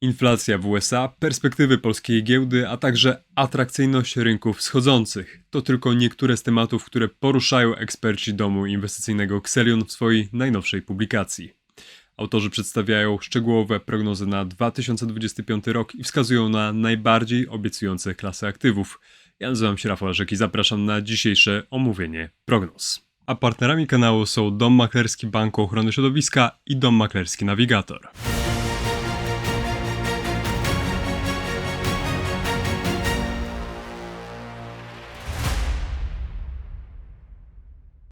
Inflacja w USA, perspektywy polskiej giełdy, a także atrakcyjność rynków wschodzących. To tylko niektóre z tematów, które poruszają eksperci domu inwestycyjnego Xelion w swojej najnowszej publikacji. Autorzy przedstawiają szczegółowe prognozy na 2025 rok i wskazują na najbardziej obiecujące klasy aktywów. Ja nazywam się Rafał Rzek i zapraszam na dzisiejsze omówienie prognoz. A partnerami kanału są Dom Maklerski Banku Ochrony Środowiska i Dom Maklerski Navigator.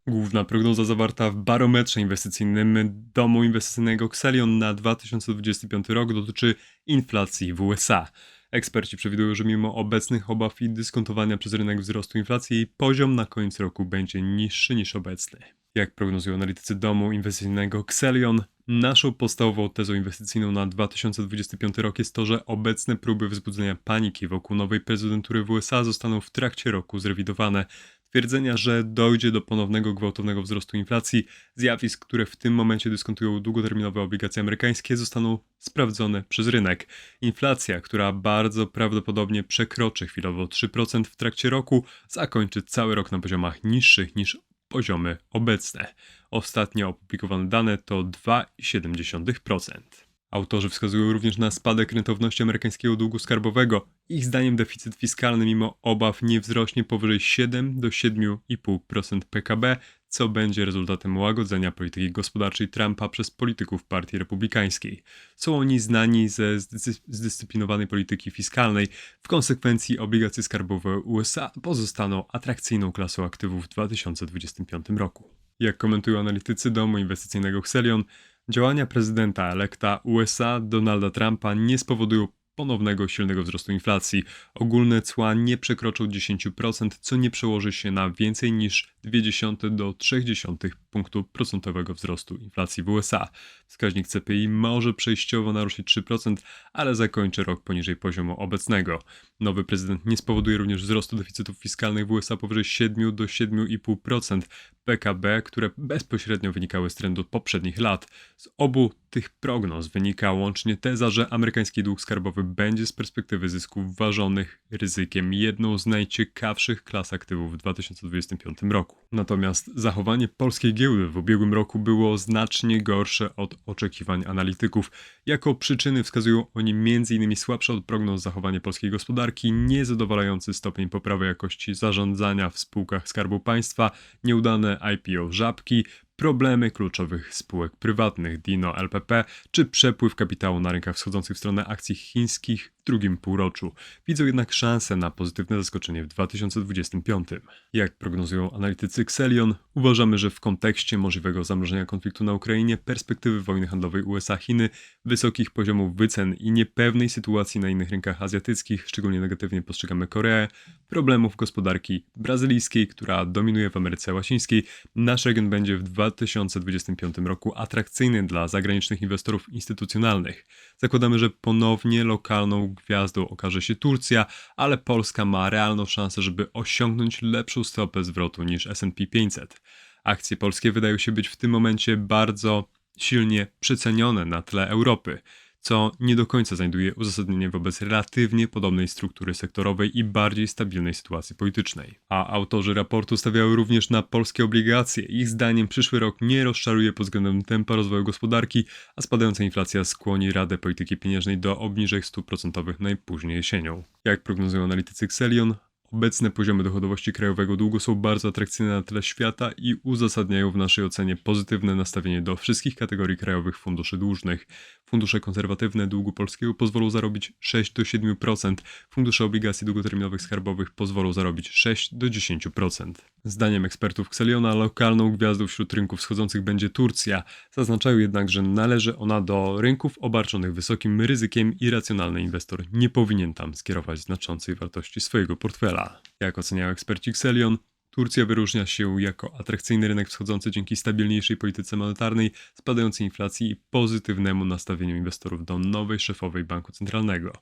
Główna prognoza zawarta w barometrze inwestycyjnym domu inwestycyjnego Xelion na 2025 rok dotyczy inflacji w USA. Eksperci przewidują, że mimo obecnych obaw i dyskontowania przez rynek wzrostu inflacji, poziom na koniec roku będzie niższy niż obecny. Jak prognozują analitycy domu inwestycyjnego Xelion, naszą podstawową tezą inwestycyjną na 2025 rok jest to, że obecne próby wzbudzenia paniki wokół nowej prezydentury w USA zostaną w trakcie roku zrewidowane. Twierdzenia, że dojdzie do ponownego gwałtownego wzrostu inflacji, zjawisk, które w tym momencie dyskontują długoterminowe obligacje amerykańskie, zostaną sprawdzone przez rynek. Inflacja, która bardzo prawdopodobnie przekroczy chwilowo 3% w trakcie roku, zakończy cały rok na poziomach niższych niż poziomy obecne. Ostatnio opublikowane dane to 2,7%. Autorzy wskazują również na spadek rentowności amerykańskiego długu skarbowego. Ich zdaniem deficyt fiskalny mimo obaw nie wzrośnie powyżej 7 do 7,5% PKB, co będzie rezultatem łagodzenia polityki gospodarczej Trumpa przez polityków Partii Republikańskiej. Są oni znani ze zdyscy- zdyscyplinowanej polityki fiskalnej. W konsekwencji obligacje skarbowe USA pozostaną atrakcyjną klasą aktywów w 2025 roku. Jak komentują analitycy domu inwestycyjnego Xelion, Działania prezydenta elekta USA Donalda Trumpa nie spowodują ponownego silnego wzrostu inflacji. Ogólne cła nie przekroczą 10%, co nie przełoży się na więcej niż 0,2 do 0,3 punktu procentowego wzrostu inflacji w USA. Wskaźnik CPI może przejściowo naruszyć 3%, ale zakończy rok poniżej poziomu obecnego. Nowy prezydent nie spowoduje również wzrostu deficytów fiskalnych w USA powyżej 7 do 7,5% PKB, które bezpośrednio wynikały z trendu poprzednich lat. Z obu tych prognoz wynika łącznie teza, że amerykański dług skarbowy będzie z perspektywy zysków ważonych ryzykiem jedną z najciekawszych klas aktywów w 2025 roku. Natomiast zachowanie polskiej giełdy w ubiegłym roku było znacznie gorsze od oczekiwań analityków. Jako przyczyny wskazują oni m.in. słabsze od prognoz zachowanie polskiej gospodarki, niezadowalający stopień poprawy jakości zarządzania w spółkach Skarbu Państwa, nieudane IPO żabki, problemy kluczowych spółek prywatnych Dino LPP czy przepływ kapitału na rynkach wschodzących w stronę akcji chińskich w drugim półroczu. Widzą jednak szansę na pozytywne zaskoczenie w 2025. Jak prognozują analitycy Xelion, uważamy, że w kontekście możliwego zamrożenia konfliktu na Ukrainie, perspektywy wojny handlowej USA-Chiny, wysokich poziomów wycen i niepewnej sytuacji na innych rynkach azjatyckich, szczególnie negatywnie postrzegamy Koreę, problemów gospodarki brazylijskiej, która dominuje w Ameryce Łacińskiej, nasz region będzie w 2025 roku atrakcyjny dla zagranicznych inwestorów instytucjonalnych. Zakładamy, że ponownie lokalną gwiazdą okaże się Turcja, ale Polska ma realną szansę, żeby osiągnąć lepszą stopę zwrotu niż S&P 500. Akcje polskie wydają się być w tym momencie bardzo silnie przecenione na tle Europy co nie do końca znajduje uzasadnienie wobec relatywnie podobnej struktury sektorowej i bardziej stabilnej sytuacji politycznej. A autorzy raportu stawiają również na polskie obligacje. Ich zdaniem przyszły rok nie rozczaruje pod względem tempa rozwoju gospodarki, a spadająca inflacja skłoni Radę Polityki Pieniężnej do obniżek stóp procentowych najpóźniej jesienią. Jak prognozują analitycy Xelion, Obecne poziomy dochodowości krajowego długu są bardzo atrakcyjne na tle świata i uzasadniają w naszej ocenie pozytywne nastawienie do wszystkich kategorii krajowych funduszy dłużnych. Fundusze konserwatywne długu polskiego pozwolą zarobić 6 do 7%, fundusze obligacji długoterminowych skarbowych pozwolą zarobić 6 do 10%. Zdaniem ekspertów Xeliona lokalną gwiazdą wśród rynków wschodzących będzie Turcja. Zaznaczają jednak, że należy ona do rynków obarczonych wysokim ryzykiem i racjonalny inwestor nie powinien tam skierować znaczącej wartości swojego portfela. Jak oceniają eksperci Xelion, Turcja wyróżnia się jako atrakcyjny rynek wschodzący dzięki stabilniejszej polityce monetarnej, spadającej inflacji i pozytywnemu nastawieniu inwestorów do nowej szefowej banku centralnego.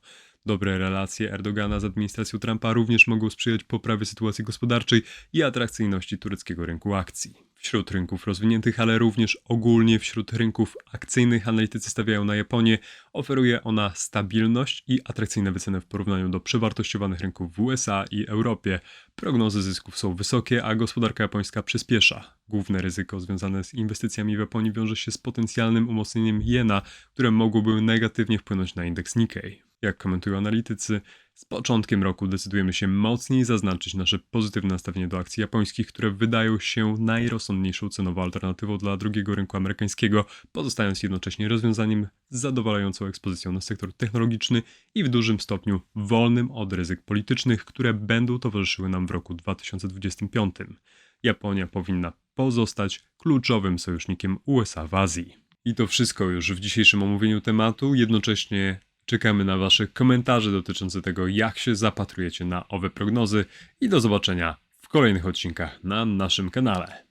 Dobre relacje Erdogana z administracją Trumpa również mogą sprzyjać poprawie sytuacji gospodarczej i atrakcyjności tureckiego rynku akcji. Wśród rynków rozwiniętych, ale również ogólnie wśród rynków akcyjnych analitycy stawiają na Japonię. Oferuje ona stabilność i atrakcyjne wyceny w porównaniu do przewartościowanych rynków w USA i Europie. Prognozy zysków są wysokie, a gospodarka japońska przyspiesza. Główne ryzyko związane z inwestycjami w Japonii wiąże się z potencjalnym umocnieniem jena, które mogłoby negatywnie wpłynąć na indeks Nikkei. Jak komentują analitycy, z początkiem roku decydujemy się mocniej zaznaczyć nasze pozytywne nastawienie do akcji japońskich, które wydają się najrozsądniejszą cenową alternatywą dla drugiego rynku amerykańskiego, pozostając jednocześnie rozwiązaniem z zadowalającą ekspozycją na sektor technologiczny i w dużym stopniu wolnym od ryzyk politycznych, które będą towarzyszyły nam w roku 2025. Japonia powinna pozostać kluczowym sojusznikiem USA w Azji. I to wszystko już w dzisiejszym omówieniu tematu. Jednocześnie czekamy na Wasze komentarze dotyczące tego, jak się zapatrujecie na owe prognozy i do zobaczenia w kolejnych odcinkach na naszym kanale.